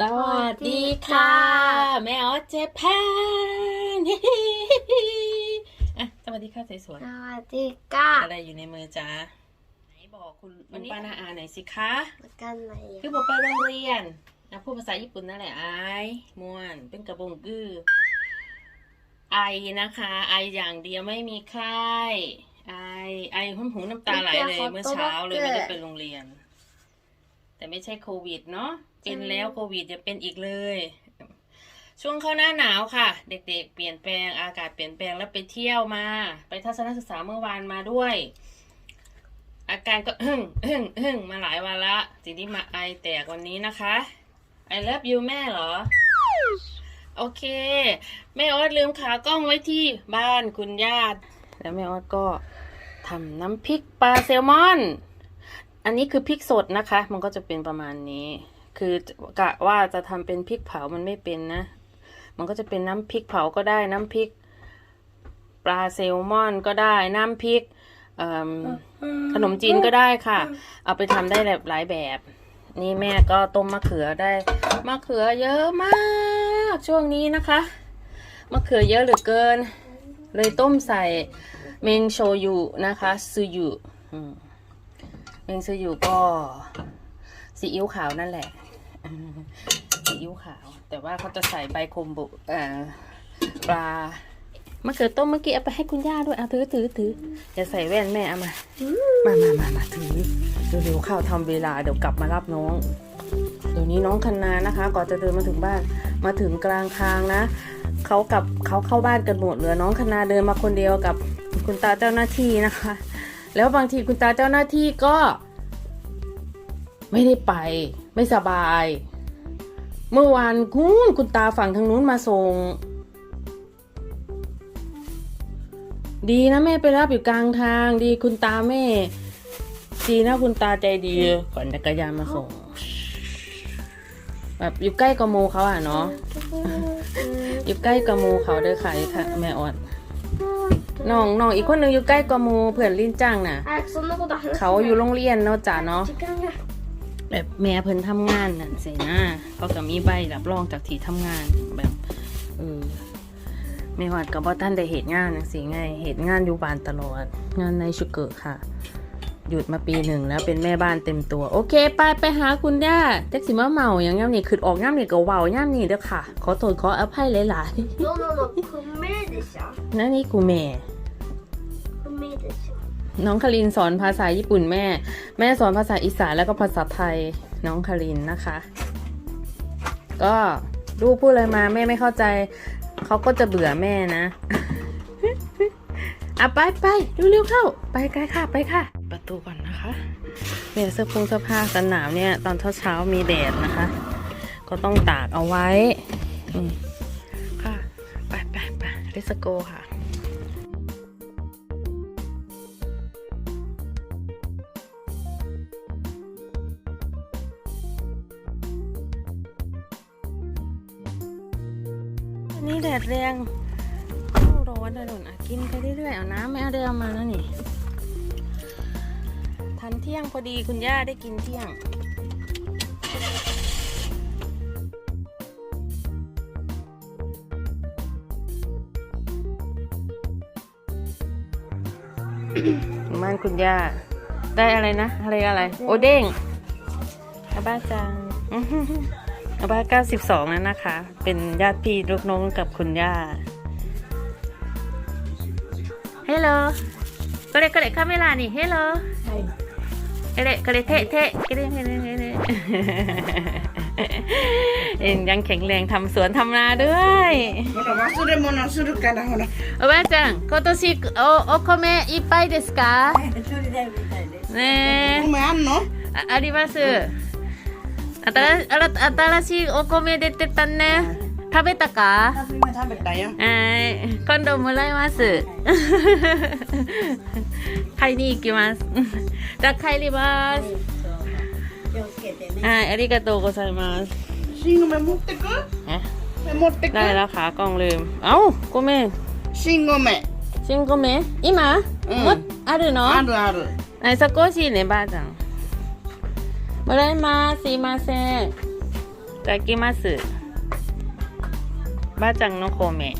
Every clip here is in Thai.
สวัสดีค่ะ แม่ออสเจแพนอะสวัสดีค่ะสวยสวัสดีค่ะๆอะไรอยู่ในมือจ๊ะไหนบอกคุณคุณป้านาอาหน่อยสิคะกันไหนคือบอกไปโรงเรียนนะพูดภาษาญี่ปุ่นนั่นแหละไอ้ม่วนเป็นกระบงกือไอนะคะ ไออย่างเดียวไม่มีไข้ไอไอหุ้มหูน้ำตาไหลเลยเมื่อเช้าเลยไม่ได้ไปโรงเรียน แต่ไม่ใช่โควิดเนาะ เป็นแล้วโควิดจะเป็นอีกเลย ช่วงเข้าหน้าหนาวค่ะ เด็กๆ เปลี่ยนแปลงอากาศเปลี่ยนแปลงแล้วไปเที่ยวมา ไปทัศนศึกษาเมื่อวานมาด้วย อาการก็อึ้งอึ้งอึ้งมาหลายวันละทีนี้มาไอแตกวันนี้นะคะ I love you แม่เหรอ โอเค แม่ออดลืมขากล้องไว้ที่บ้านคุณญาติ แล้วแม่ออดก็ทำน้ำพริกปลาแซลมอน อันนี้คือพริกสดนะคะ มันก็จะเป็นประมาณนี้ คือกะว่าจะทำเป็นพริกเผามันไม่เป็นนะ มันก็จะเป็นน้ำพริกเผาก็ได้น้ำพริก ปลาแซลมอนก็ได้น้ำพริกขนมจีนก็ได้ค่ะ เอาไปทำได้หลายแบบ นี่แม่ก็ต้มมะเขือได้ มะเขือเยอะมากช่วงนี้นะคะ มะเขือเยอะเหลือเกิน เลยต้มใส่เมงโชยุนะคะซูยุเมงซูยุก็ ซีอิ๊วขาวนั่นแหละอืมซีอิ๊วขาว แต่ว่าเขาจะใส่ใบโคมบุเอ่อปลามะเขือต้มเมื่อกี้เอาไปให้คุณย่าด้วยเอาถือถือถืออย่าใส่แว่นแม่เอามา มามามามาถือเร็วๆเข้าทำเวลาเดี๋ยวกลับมารับน้อง เดี๋ยวนี้น้องคันนานะคะ ก่อนจะเดินมาถึงบ้านมาถึงกลางทางนะเขากลับเขาเข้าบ้านกันหมดเหลือน้องคณาเดินมาคนเดียวกับคุณตาเจ้าหน้าที่นะคะ แล้วบางทีคุณตาเจ้าหน้าที่ก็ ไม่ได้ไป ไม่สบาย เมื่อวานคุณคุณตาฝั่งทางนู้นมาส่ง ดีนะแม่ไปรับอยู่กลางทางดีคุณตาแม่ ดีนะคุณตาใจดีขอนญจักรยานมาส่ง แบบอยู่ใกล้กระโมเขาอะเนาะอยู่ใกล้กระโมเขาเด้อค่ะค่ะ แม่ออดน้องน้องอีกคนนึงอยู่ใกล้กรอมูเพื่อนลิ้นจ้างน่ะ เขาอยู่โรงเรียนเนาะจ๋าเนาะ แบบแม่เพิ่นทำงานนั่นสินะเขาก็มีใบรับรองจากที่ทำงานแบบเออแม่วัดกับว่าท่านได้เหตุงานสิไงเหตุงานอยู่บ้านตลอด งานในชุกเกอค่ะ หยุดมาปีหนึ่งแล้วเป็นแม่บ้านเต็มตัว โอเคไปไปหาคุณย่าแจ็คสิมาเมาอย่างงี้นี่คือออกง่ามนี่ก็เว้าง่ามนี่เด้อค่ะ ขอโทษขออภัยหลายๆนั่นนี่กูแม่ น้องคารินสอนภาษาญี่ปุ่นแม่ แม่สอนภาษาอีสานแล้วก็ภาษาไทยน้องคารินนะคะ ก็ลูกพูดอะไรมาแม่ไม่เข้าใจ เขาก็จะเบื่อแม่นะอะไปไปเร็วๆเข้า ไปไกลค่ะไปค่ะ ประตูก่อนนะคะเนี่ยเสื้อผงเสื้อผ้ากันหนาวเนี่ย ตอนเช้าๆมีแดดนะคะ ก็ต้องตากเอาไว้อืมค่ะ ไปไปไปเลสโกค่ะ นนี้แดดแรงเข้าร้อนถนนอะกินไปเรื่อยๆเอาน้ำไม่เอาเดิมมาแล้วนี่ ทันเที่ยงพอดีคุณย่าได้กินเที่ยงบ้านคุณย่า ได้อะไรนะอะไรอะไร โอเด้งอาบ้าจัง อาบ้าเก้าสิบสองแล้วนะคะ เป็นญาติพี่ลูกน้องกับคุณย่า ฮัลโหลก็เลยก็เลยคาเมล่านี่ ฮัลโหลก็เลยก็เลยเทะเทะก็เลยก็เลยก็เลยเอ็นยังแข็งแรงทำสวนทำนาด้วย ほら忘れ物するからほら。 โอบ้าจัง今年おお米いっぱいですかねえお米あんの？あ あります。新あら新しいお米出てたね。食べたか今食べたよ。はい。今度もらいます。買いに行きます。じゃあ帰ります。はい、ありがとうございます。新米持ってく？え持ってく？ ได้แล้วขากล่องลืม เอ้าごめん。新米。新米今、うんもあるのあるある。はい、少しね、ばあちゃん。 บรายมาซีมาเซจากกิมาสึบ้าจังโนโคเมะ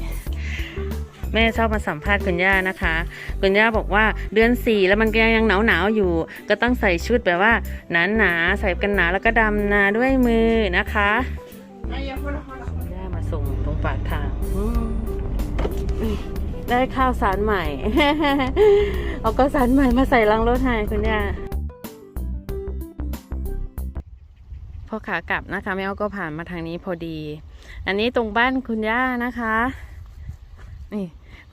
แม่ชอบมาสัมภาษณ์คุณย่านะคะ คุณย่าบอกว่าเดือนสี่แล้วมันยังหนาวหนาวอยู่ ก็ต้องใส่ชุดแบบว่าหนาหนาใส่กันหนาแล้วก็ดำนาด้วยมือนะคะคุณย่ามาส่งตรงปากทางได้ข้าวสารใหม่ เอาก็สารใหม่มาใส่ลังรถไฮคุณย่า อขากลับนะคะแม่อ้อก็ผ่านมาทางนี้พอดี อันนี้ตรงบ้านคุณย่านะคะ นี่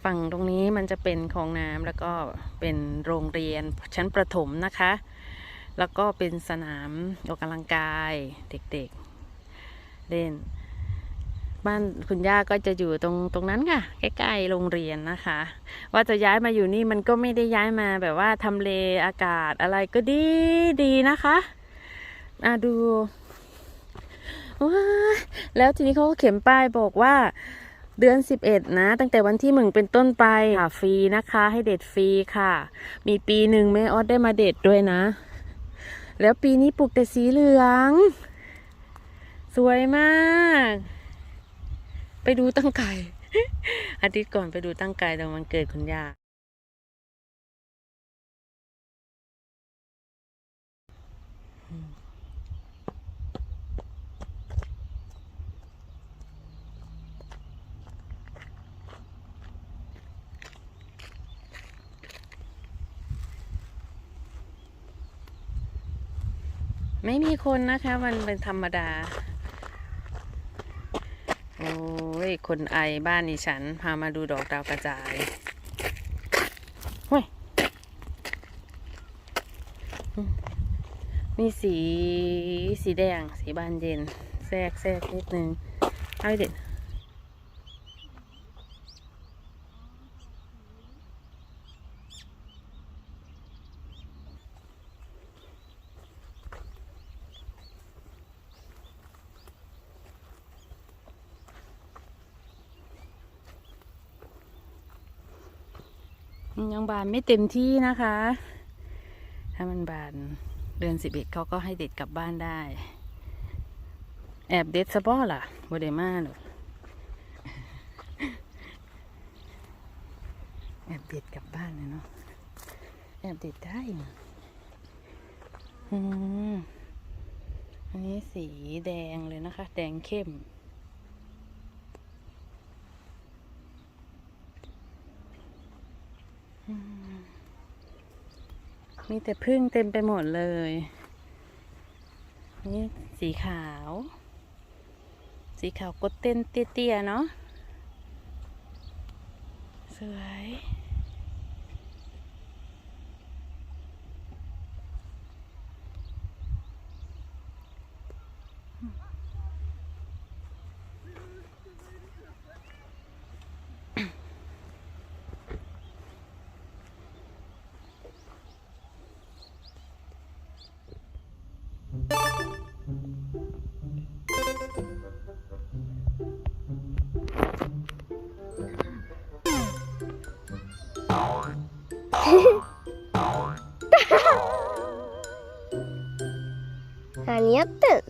ฝั่งตรงนี้มันจะเป็นคลองน้ำแล้วก็เป็นโรงเรียนชั้นประถมนะคะ แล้วก็เป็นสนามออกกำลังกายเด็กๆ เล่น บ้านคุณย่าก็จะอยู่ตรงตรงนั้นค่ะใกล้ๆโรงเรียนนะคะ ว่าจะย้ายมาอยู่นี่มันก็ไม่ได้ย้ายมาแบบว่าทำเลอากาศอะไรก็ดีดีนะคะอะดู แล้วทีนี้เขาก็เขียนป้ายบอกว่าเดือน 11 นะ ตั้งแต่วันที่หนึ่งเป็นต้นไปค่ะฟรีนะคะ ให้เด็ดฟรีค่ะ มีปีหนึ่งแม่ออดได้มาเด็ดด้วยนะ แล้วปีนี้ปลูกแต่สีเหลือง สวยมาก ไปดูตั้งไก่อาทิตย์ก่อนไปดูตั้งไก่ตอนวันเกิดคุณย่า ไม่มีคนนะคะมันเป็นธรรมดา โอ้ย คนไอบ้านอีฉัน พามาดูดอกดาวกระจายเฮ้ยมีสีสีแดง สีบานเย็น แทรกแทรกนิดนึง เอาเด็ด ยังบานไม่เต็มที่นะคะ ถ้ามันบานเดือนสิบเอ็ดเขาก็ให้เด็ดกลับบ้านได้ แอบเด็ดซะบ่ล่ะบ่ได้มาหรอกแอบเด็ดกลับบ้านเลยเนาะแอบเด็ดได้นะอืมอันนี้สีแดงเลยนะคะ แดงเข้ม มีแต่พึ่งเต็มไปหมดเลย นี่สีขาว สีขาวกดเต้นเตี้ยๆเนาะสวย 何やってん